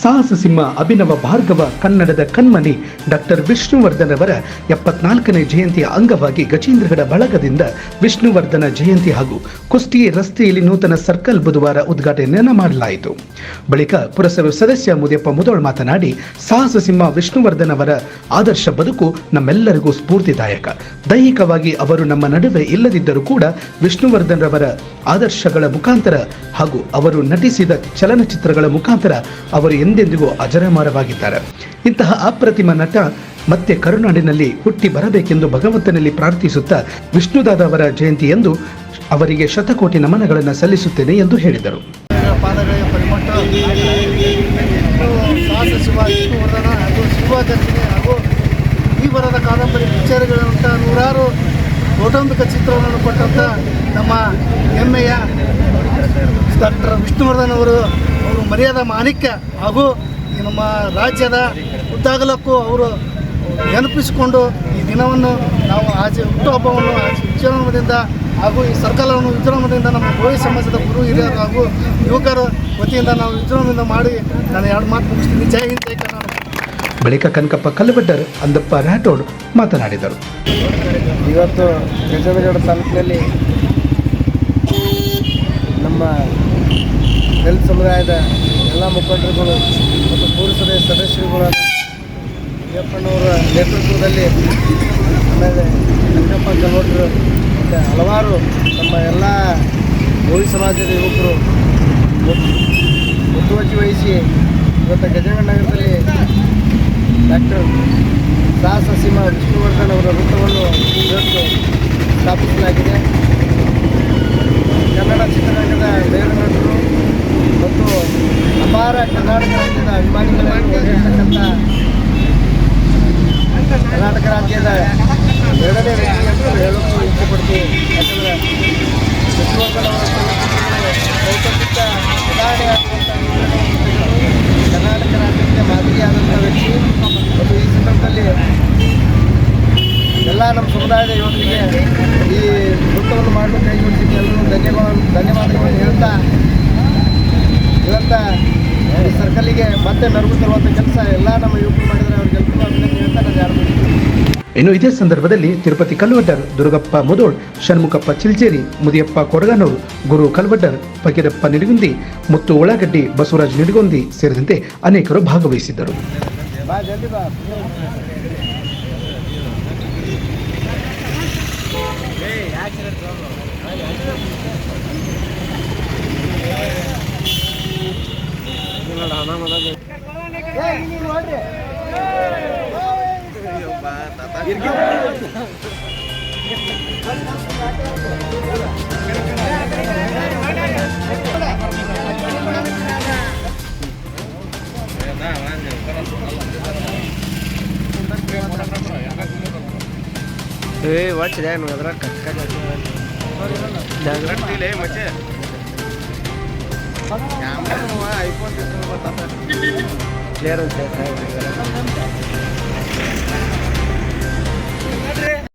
ಸಾಹಸ ಸಿಂಹ ಅಭಿನವ ಭಾರ್ಗವ ಕನ್ನಡದ ಕಣ್ಮನಿ ಡಾಕ್ಟರ್ ವಿಷ್ಣುವರ್ಧನ್ ಅವರ ಎಪ್ಪತ್ನಾಲ್ಕನೇ ಜಯಂತಿಯ ಅಂಗವಾಗಿ ಗಜೇಂದ್ರಗಡ ಬಳಗದಿಂದ ವಿಷ್ಣುವರ್ಧನ ಜಯಂತಿ ಹಾಗೂ ಕುಸ್ತಿ ರಸ್ತೆಯಲ್ಲಿ ನೂತನ ಸರ್ಕಲ್ ಬುಧವಾರ ಉದ್ಘಾಟನೆಯನ್ನು ಮಾಡಲಾಯಿತು. ಬಳಿಕ ಪುರಸಭೆ ಸದಸ್ಯ ಮುದಿಯಪ್ಪ ಮುದೋಳ್ ಮಾತನಾಡಿ, ಸಾಹಸ ಸಿಂಹ ವಿಷ್ಣುವರ್ಧನ್ ಅವರ ಆದರ್ಶ ಬದುಕು ನಮ್ಮೆಲ್ಲರಿಗೂ ಸ್ಫೂರ್ತಿದಾಯಕ. ದೈಹಿಕವಾಗಿ ಅವರು ನಮ್ಮ ನಡುವೆ ಇಲ್ಲದಿದ್ದರೂ ಕೂಡ ವಿಷ್ಣುವರ್ಧನ್ ರವರ ಆದರ್ಶಗಳ ಮುಖಾಂತರ ಹಾಗೂ ಅವರು ನಟಿಸಿದ ಚಲನಚಿತ್ರಗಳ ಮುಖಾಂತರ ಅವರು ಎಂದೆಂದಿಗೂ ಅಜರಮಾರವಾಗಿದ್ದಾರೆ. ಇಂತಹ ಅಪ್ರತಿಮ ನಟ ಮತ್ತೆ ಕರುನಾಡಿನಲ್ಲಿ ಹುಟ್ಟಿ ಬರಬೇಕೆಂದು ಭಗವಂತನಲ್ಲಿ ಪ್ರಾರ್ಥಿಸುತ್ತಾ ವಿಷ್ಣುದಾದ ಅವರ ಜಯಂತಿಯಂದು ಅವರಿಗೆ ಶತಕೋಟಿ ನಮನಗಳನ್ನು ಸಲ್ಲಿಸುತ್ತೇನೆ ಎಂದು ಹೇಳಿದರು. ಪಾದಗಳಿಗೆ ಪರಿಮಟ್ಟ. ಸಾಹಸ ಶಿವ ವಿಷ್ಣುವರ್ಧನ ಹಾಗೂ ಶಿವಾಚರಣೆ ಹಾಗೂ ಈ ಬರದ ಕಾದಂಬರಿ ಪಿಕ್ಚರ್ಗಳಂಥ ನೂರಾರು ಕೌಟುಂಬಿಕ ಚಿತ್ರವನ್ನು ಕೊಟ್ಟಂಥ ನಮ್ಮ ಹೆಮ್ಮೆಯ ಡಾಕ್ಟರ್ ವಿಷ್ಣುವರ್ಧನ್ ಅವರು ಅವರು ಮರ್ಯಾದ ಮಾಣಿಕ್ಯ ಹಾಗೂ ನಮ್ಮ ರಾಜ್ಯದ ಉದ್ದಾಗಲಕ್ಕೂ ಅವರು ನೆನಪಿಸಿಕೊಂಡು ಈ ದಿನವನ್ನು ನಾವು ಆಚೆ ಹುಟ್ಟುಹಬ್ಬವನ್ನು ಆಚೆ ವಿಜೃಂಭಣೆಯಿಂದ ಹಾಗೂ ಈ ಸರ್ಕಾರವನ್ನು ವಿಜೃಂಭಣೆಯಿಂದ ನಮ್ಮ ಗೋವಿ ಸಮಾಜದ ಗುರು ಹಿರಿಯರು ಹಾಗೂ ಯುವಕರ ವತಿಯಿಂದ ನಾವು ವಿಜೃಂಭಣೆಯಿಂದ ಮಾಡಿ ನಾನು ಎರಡು ಮಾತು ಮುಗಿಸ್ತೀನಿ. ಜೈ ಹಿಂದ್ ಜೈ ಕರ್ನಾಟಕ. ಬಳಿಕ ಕನಕಪ್ಪ ಕಲ್ಲಬಡ್ಡರ್ ಅಂದಪ್ಪ ರಾಠೋಡ್ ಮಾತನಾಡಿದರು. ಇವತ್ತು ಗಜೇಂದ್ರಗಡ ತಾಲೂಕಿನಲ್ಲಿ ನಮ್ಮ ದಲಿತ ಸಮುದಾಯದ ಎಲ್ಲ ಮುಖಂಡರುಗಳು ಮತ್ತು ಪುರಸಭೆ ಸದಸ್ಯರುಗಳ ಅಯ್ಯಪ್ಪನವರ ನೇತೃತ್ವದಲ್ಲಿ ಆಮೇಲೆ ಕನಕಪ್ಪ ಕಲ್ವಟ್ರು ಮತ್ತು ಹಲವಾರು ನಮ್ಮ ಎಲ್ಲ ಗೋವಿ ಸಮಾಜದ ಯುವಕರು ಮುತ್- ಮುತುವರ್ಜಿ ವಹಿಸಿ ಇವತ್ತು ಗಜೇಂದ್ರ ನಗರದಲ್ಲಿ ಡಾಕ್ಟರ್ ಸಾಹಸ ಸಿಂಹ ವಿಷ್ಣುವರ್ಧನ್ ಅವರ ವೃತ್ತವನ್ನು ಇವತ್ತು ಸ್ಥಾಪಿಸಲಾಗಿದೆ ಕನ್ನಡ ಚಿತ್ರರಂಗದ ಬೇರೆ ನಟರು ಮತ್ತು ಅಪಾರ ಕರ್ನಾಟಕ ರಾಜ್ಯದ ಅಭಿಮಾನಿಗಳನ್ನು ಹೊಂದಿರತಕ್ಕಂಥ ಕರ್ನಾಟಕ ರಾಜ್ಯದ ಎರಡನೇ ವ್ಯಕ್ತಿ ಅಂತ ಹೇಳೋದು ಇಷ್ಟಪಡ್ತೀವಿ ಯಾಕಂದರೆ ವಿಷ್ಣುವರ್ಧನ್ ಅವರ ಚಲನಚಿತ್ರಗಳು ಕೌಟುಂಬಿಕ ಉದಾಹರಣೆ ಆಗುವಂಥ ಕರ್ನಾಟಕ ರಾಜ್ಯಕ್ಕೆ ಮಾದರಿಯಾದಂಥ ವ್ಯಕ್ತಿ ಮತ್ತು ಈ ಸಂದರ್ಭದಲ್ಲಿ ಎಲ್ಲ ನಮ್ಮ ಸಮುದಾಯದ ಯುವಕರಿಗೆ ಈ ನೃತ್ಯವನ್ನು ಮಾಡಲು ಕೈಗೊಳಿಸಿದ್ದು ಎಲ್ಲರೂ ಧನ್ಯವಾದ ಧನ್ಯವಾದಗಳನ್ನು ಹೇಳ್ತಾ ಇವತ್ತ ಈ ಸರ್ಕಲ್ಲಿಗೆ ಮತ್ತೆ ತರುವಂಥ ಕೆಲಸ ಎಲ್ಲ ನಮ್ಮ ಯುವಕರು ಮಾಡಿದರೆ ಅವ್ರಿಗೆಲ್ಲರಿಗೂ ಅಭಿನಂದನೆ ಹೇಳ್ತಾ ನಾನು ಯಾರು ಇನ್ನು ಇದೇ ಸಂದರ್ಭದಲ್ಲಿ ತಿರುಪತಿ ಕಲ್ವಡ್ಡರ್ ದುರ್ಗಪ್ಪ ಮುದೋಳ್ ಷಣ್ಮುಖಪ್ಪ ಚಿಲ್ಜೇರಿ ಮುದಿಯಪ್ಪ ಕೊಡಗನೂರು ಗುರು ಕಲ್ವಡ್ಡರ್ ಫಕೀರಪ್ಪ ನಿಡಗುಂದಿ ಮುತ್ತು ಉಳ್ಳಾಗಡ್ಡಿ ಬಸವರಾಜ್ ನಿಡಗುಂದಿ ಸೇರಿದಂತೆ ಅನೇಕರು ಭಾಗವಹಿಸಿದ್ದರು. ಬಾ ಜಲ್ದಿ ಬಾ ಏ ವಾಚ್ ಇದೆ ಅದ್ರ ಕ್ಲಿಯರ್ ಅಂತ